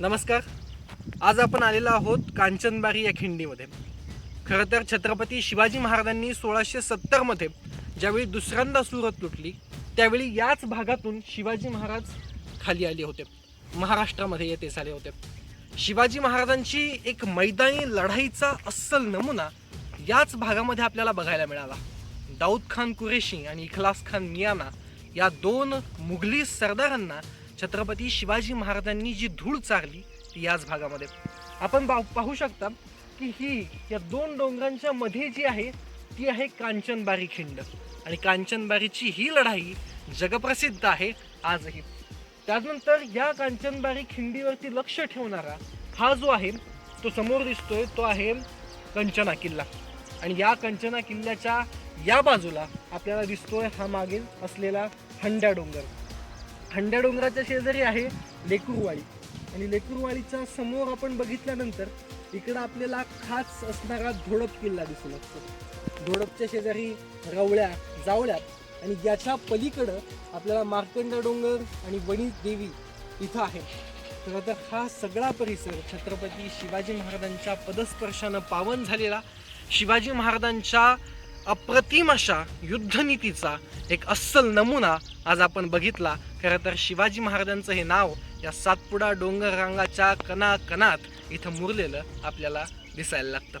नमस्कार. आज आपण आलेलो आहोत कांचनबारी या खिंडीमध्ये. खरं तर छत्रपती शिवाजी महाराजांनी सोळाशे सत्तरमध्ये ज्यावेळी दुसऱ्यांदा सुरत लुटली त्यावेळी याच भागातून शिवाजी महाराज खाली आले होते. महाराष्ट्रामध्ये येते झाले होते. शिवाजी महाराजांची एक मैदानी लढाईचा अस्सल नमुना याच भागामध्ये आपल्याला बघायला मिळाला. दाऊद खान कुरेशी आणि इखलास खान मियाना या दोन मुघली सरदारांना छत्रपती शिवाजी महाराजांनी जी धूळ चारली ती याच भागामध्ये. आपण पाहू पाहू शकता की ही या दोन डोंगरांच्या मध्ये जी आहे ती आहे कांचनबारी खिंड. आणि कांचनबारीची ही लढाई जगप्रसिद्ध आहे आजही. त्यानंतर या कांचनबारी खिंडीवरती लक्ष ठेवणारा हा जो आहे तो समोर दिसतोय तो आहे कंचना किल्ला. आणि या कंचना किल्ल्याच्या या बाजूला आपल्याला दिसतोय हा मागील असलेला हंड्या डोंगर. थंड्या डोंगराच्या शेजारी आहे लेकुरवाडी. आणि लेकुरवाडीच्या समोर आपण बघितल्यानंतर इकडं आपल्याला खास असणारा धोडप किल्ला दिसू लागतो धोडपच्या शेजारी रवळ्या जावळ्यात आणि याच्या पलीकडं आपल्याला मार्कंड डोंगर आणि वणी देवी इथं आहे. तर आता हा सगळा परिसर छत्रपती शिवाजी महाराजांच्या पदस्पर्शानं पावन झालेला. शिवाजी महाराजांच्या अप्रतिम अशा युद्धनीतीचा एक अस्सल नमुना आज आपण बघितला खरं तर शिवाजी महाराजांचं हे नाव या सातपुडा डोंगर रांगाच्या कणाकणात इथं मुरलेलं आपल्याला दिसायला लागतं.